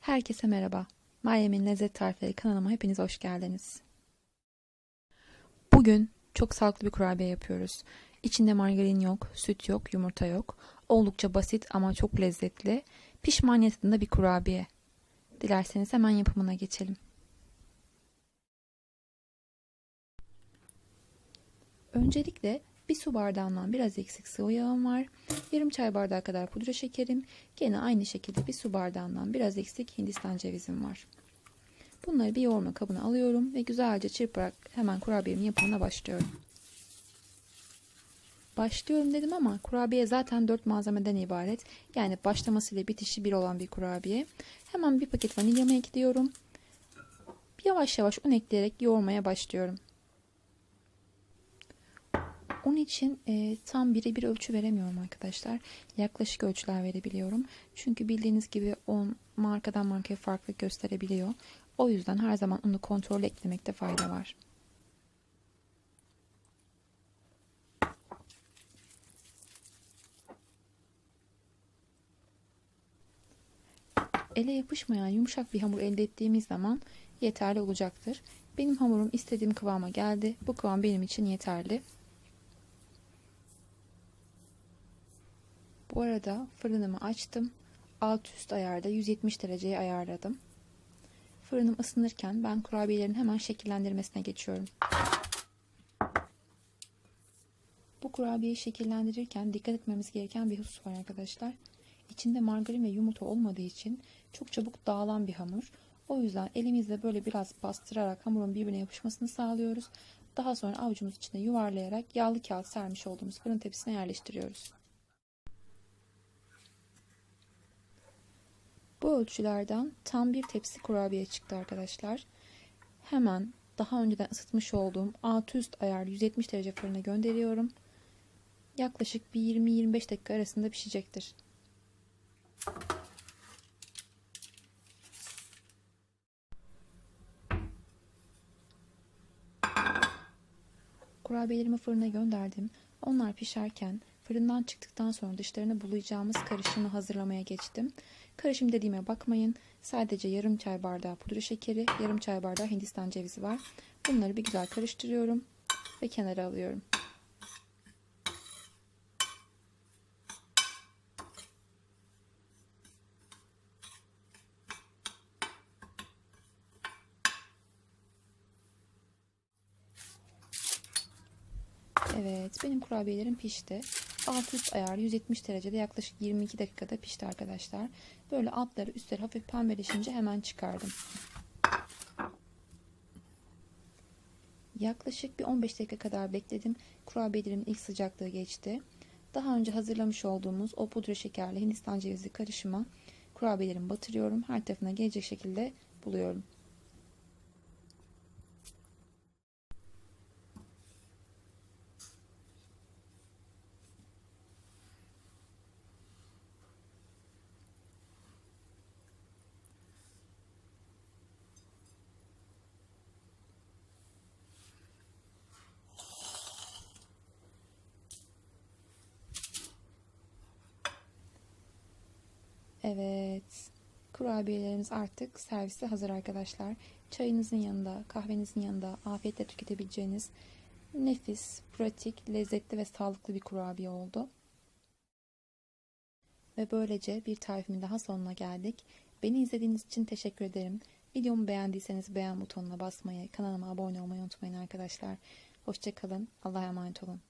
Herkese merhaba. Meryem'in Lezzet Tarifleri kanalıma hepiniz hoş geldiniz. Bugün çok sağlıklı bir kurabiye yapıyoruz. İçinde margarin yok, süt yok, yumurta yok. Oldukça basit ama çok lezzetli. Pişman niyetinde bir kurabiye. Dilerseniz hemen yapımına geçelim. Öncelikle bir su bardağından biraz eksik sıvı yağım var. Yarım çay bardağı kadar pudra şekerim. Gene aynı şekilde bir su bardağından biraz eksik hindistan cevizim var. Bunları bir yoğurma kabına alıyorum ve güzelce çırparak hemen kurabiyemin yapımına başlıyorum. Başlıyorum dedim ama kurabiye zaten 4 malzemeden ibaret. Yani başlamasıyla bitişi bir olan bir kurabiye. Hemen bir paket vanilyamı ekliyorum. Yavaş yavaş un ekleyerek yoğurmaya başlıyorum. Onun için e, tam birebir ölçü veremiyorum arkadaşlar. Yaklaşık ölçüler verebiliyorum. Çünkü bildiğiniz gibi on markadan markaya farklı gösterebiliyor. O yüzden her zaman onu kontrol eklemekte fayda var. Ele yapışmayan yumuşak bir hamur elde ettiğimiz zaman yeterli olacaktır. Benim hamurum istediğim kıvama geldi. Bu kıvam benim için yeterli. Bu arada fırınımı açtım. Alt üst ayarda 170 dereceye ayarladım. Fırınım ısınırken ben kurabiyelerin hemen şekillendirmesine geçiyorum. Bu kurabiyeyi şekillendirirken dikkat etmemiz gereken bir husus var arkadaşlar. İçinde margarin ve yumurta olmadığı için çok çabuk dağılan bir hamur. O yüzden elimizle böyle biraz bastırarak hamurun birbirine yapışmasını sağlıyoruz. Daha sonra avucumuz içine yuvarlayarak yağlı kağıt sermiş olduğumuz fırın tepsisine yerleştiriyoruz. Ölçülerden tam bir tepsi kurabiye çıktı arkadaşlar. Hemen daha önceden ısıtmış olduğum alt üst ayar 170 derece fırına gönderiyorum. Yaklaşık bir 20-25 dakika arasında pişecektir. Kurabiyelerimi fırına gönderdim. Onlar pişerken fırından çıktıktan sonra dışlarını bulayacağımız karışımı hazırlamaya geçtim. Karışım dediğime bakmayın. Sadece yarım çay bardağı pudra şekeri, yarım çay bardağı hindistan cevizi var. Bunları bir güzel karıştırıyorum ve kenara alıyorum. Evet benim kurabiyelerim pişti. Alt üst ayar 170 derecede yaklaşık 22 dakikada pişti arkadaşlar. Böyle altları üstleri hafif pembeleşince hemen çıkardım. Yaklaşık bir 15 dakika kadar bekledim. Kurabiyelerimin ilk sıcaklığı geçti. Daha önce hazırlamış olduğumuz o pudra şekerli hindistan cevizi karışıma kurabiyelerimi batırıyorum. Her tarafına gelecek şekilde buluyorum. Evet. Kurabiyelerimiz artık servise hazır arkadaşlar. Çayınızın yanında, kahvenizin yanında afiyetle tüketebileceğiniz nefis, pratik, lezzetli ve sağlıklı bir kurabiye oldu. Ve böylece bir tarifimin daha sonuna geldik. Beni izlediğiniz için teşekkür ederim. Videomu beğendiyseniz beğen butonuna basmayı, kanalıma abone olmayı unutmayın arkadaşlar. Hoşçakalın. Allah'a emanet olun.